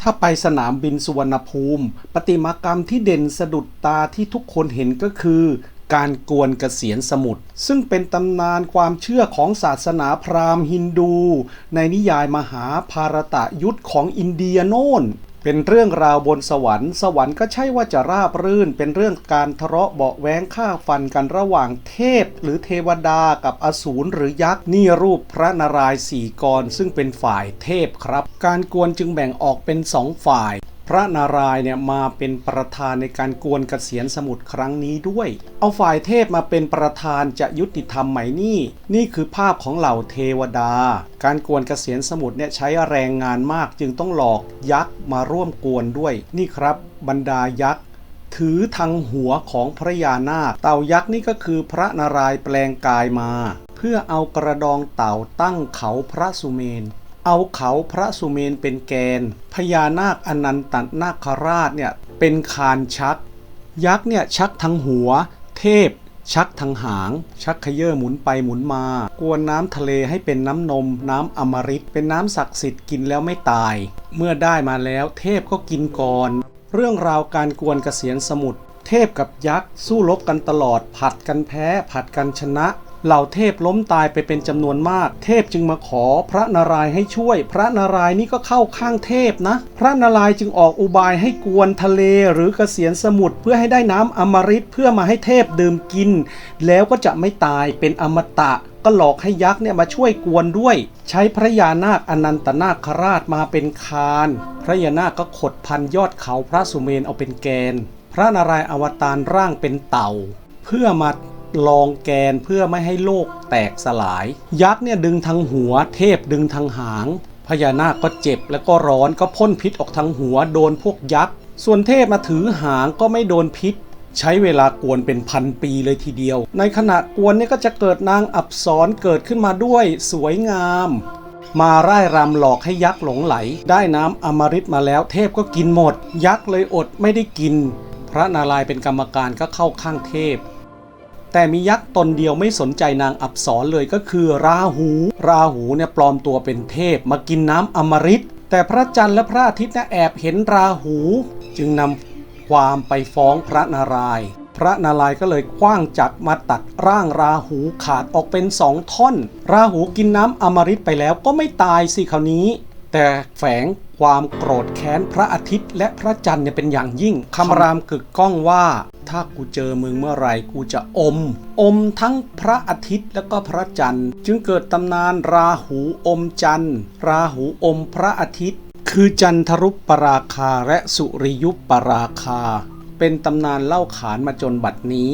ถ้าไปสนามบินสุวรรณภูมิประติมากรรมที่เด่นสะดุดตาที่ทุกคนเห็นก็คือ การกวนเกษียนสมุทรซึ่งเป็นตำนานความเชื่อของศาสนาพราหมณ์ฮินดู ในนิยายมหาภารตะยุทธของอินเดียโน่น เป็นเรื่องราวบนสวรรค์ สวรรค์ก็ใช่ว่าจะราบรื่น เป็นเรื่องการทะเลาะเบาะแว้งฆ่าฟันกันระหว่างเทพ หรือเทวดากับอสูรหรือยักษ์นี่รูปพระนารายณ์สี่กร ซึ่งเป็นฝ่ายเทพครับ การกวนจึงแบ่งออกเป็นสองฝ่าย พระนารายณ์เนี่ยมาเป็นประธานในการกวนกเกษียณสมุทรครั้งนี้ด้วย เอาฝ่ายเทพมาเป็นประธานจะยุติธรรมไหมนี่ นี่คือภาพของเหล่าเทวดา การกวนกเกษียณสมุทรเนี่ยใช้แรงงานมากจึงต้องหลอกยักษ์มาร่วมกวนด้วย นี่ครับบรรดายักษ์ถือทางหัวของพระยานาค เต่ายักษ์นี่ก็คือพระนารายณ์แปลงกายมา เพื่อเอากระดองเต่าตั้งเขาพระสุเมน เอาเขาพระสุเมนเป็นแกน พญานาคอนันตนาคราชเนี่ยเป็นคานชัก ยักษ์เนี่ยชักทางหัว เทพ ชักทางหาง ชักขยเยอหมุนไปหมุนมากวนน้ำทะเลให้เป็นน้ำนม น้ำอมฤตเป็นน้ำศักดิ์สิทธิ์กินแล้วไม่ตาย เมื่อได้มาแล้วเทพก็กินก่อน เรื่องราวการกวนเกษียณสมุทรเทพกับยักษ์สู้รบกันตลอด ผัดกันแพ้ ผัดกันชนะ เหล่าเทพล้มตายไปเป็นจำนวนมาก เทพจึงมาขอพระนารายณ์ให้ช่วย พระนารายณ์นี่ก็เข้าข้างเทพนะ พระนารายณ์จึงออกอุบายให้กวนทะเลหรือเกษียณสมุทรเพื่อให้ได้น้ำอมฤตเพื่อมาให้เทพดื่มกิน แล้วก็จะไม่ตายเป็นอมตะก็หลอกให้ยักษ์เนี่ยมาช่วยกวนด้วย ใช้พระยานาคอนันตนาคราชมาเป็นคาน พระยานาคก็ขดพันยอดเขาพระสุเมนเอาเป็นแกน พระนารายณ์อวตารร่างเป็นเต่า เพื่อมา ลองแกนเพื่อไม่ให้โลกแตกสลาย ยักษ์เนี่ยดึงทางหัว เทพดึงทางหาง พญานาคก็เจ็บแล้วก็ร้อนก็พ่นพิษออกทางหัวโดนพวกยักษ์ ส่วนเทพมาถือหางก็ไม่โดนพิษ ใช้เวลากวนเป็นพันปีเลยทีเดียว ในขณะกวนเนี่ยก็จะเกิดนางอับสรเกิดขึ้นมาด้วยสวยงามมาร่ายรำหลอกให้ยักษ์หลงไหล ได้น้ำอมฤตมาแล้วเทพก็กินหมด ยักษ์เลยอดไม่ได้กิน พระนารายณ์เป็นกรรมการก็เข้าข้างเทพ แต่มียักษ์ตนเดียวไม่สนใจนางอับสรเลยก็คือราหู ราหูเนี่ยปลอมตัวเป็นเทพมากินน้ำอมฤตแต่พระจันทร์และพระอาทิตย์นแอบเห็นราหู จึงนำความไปฟ้องพระนารายณ์พระนารายณ์ก็เลยคว้างจักรมาตัดร่างราหูขาดออกเป็นสองท่อน ราหูกินน้ำอมฤตไปแล้วก็ไม่ตายสิคราวนี้ แต่แฝงความโกรธแค้นพระอาทิตย์และพระจันทร์เนี่ยเป็นอย่างยิ่งคำรามกึกก้องว่า ถ้ากูเจอมึงเมื่อไหร่กูจะอม อมทั้งพระอาทิตย์และก็พระจันทร์ จึงเกิดตำนานราหูอมจันทร์ ราหูอมพระอาทิตย์ คือจันทรุปปราคาและสุริยุปปราคา เป็นตำนานเล่าขานมาจนบัดนี้